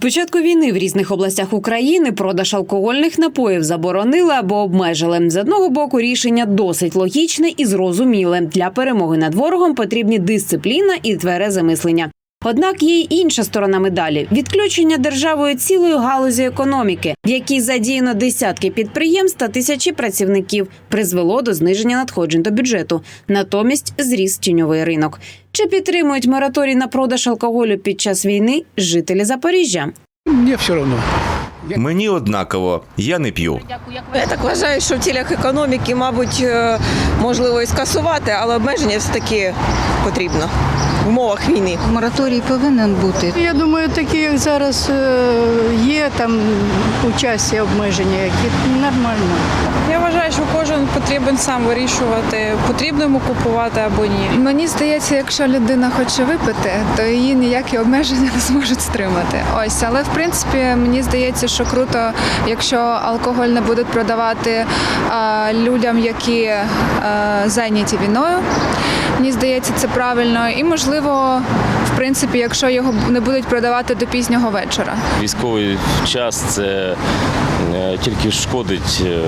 початку війни в різних областях України продаж алкогольних напоїв заборонили або обмежили. З одного боку, рішення досить логічне і зрозуміле. Для перемоги над ворогом потрібні дисципліна і тверезе мислення. Однак є й інша сторона медалі відключення державою цілої галузі економіки, в якій задіяно десятки підприємств та тисячі працівників, призвело до зниження надходжень до бюджету. Натомість зріс тіньовий ринок. Чи підтримують мораторій на продаж алкоголю під час війни жителі Запоріжжя? Мне все равно. Мені однаково, я не п'ю. Я так вважаю, що в цілях економіки, мабуть, е, можливо і скасувати, але обмеження все-таки потрібно в умовах війни. Мораторій повинен бути. Я думаю, такі, як зараз е, є там у часі обмеження, які нормально. Я вважаю, що кожен потрібен сам вирішувати, потрібно йому купувати або ні. Мені здається, якщо людина хоче випити, то її ніякі обмеження не зможуть стримати. Ось, але в принципі мені здається, що круто, якщо алкоголь не будуть продавати а, людям, які а, зайняті війною. Мені здається, це правильно. І можливо, в принципі, якщо його не будуть продавати до пізнього вечора. Військовий час це е, тільки шкодить е,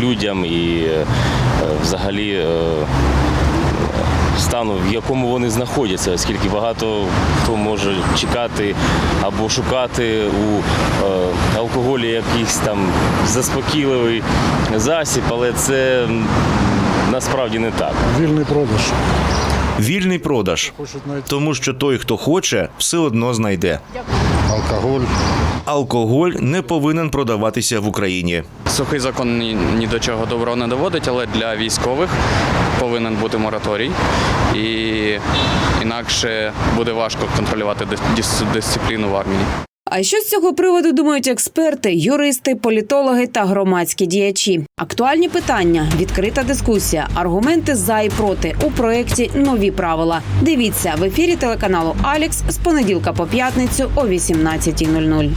людям і е, взагалі стану, в якому вони знаходяться, оскільки багато хто може чекати або шукати у е, алкоголі якийсь там заспокійливий засіб, але це насправді не так. Вільний продаж. Вільний продаж, тому що той, хто хоче, все одно знайде. алкоголь. Алкоголь не повинен продаватися в Україні. Сухий закон ні, ні до чого доброго не доводить, але для військових повинен бути мораторій. І інакше буде важко контролювати дис- дис- дисципліну в армії. А що з цього приводу думають експерти, юристи, політологи та громадські діячі? Актуальні питання, відкрита дискусія, аргументи за і проти у проєкті Нові правила. Дивіться в ефірі телеканалу Алікс з понеділка по п'ятницю о 18.00.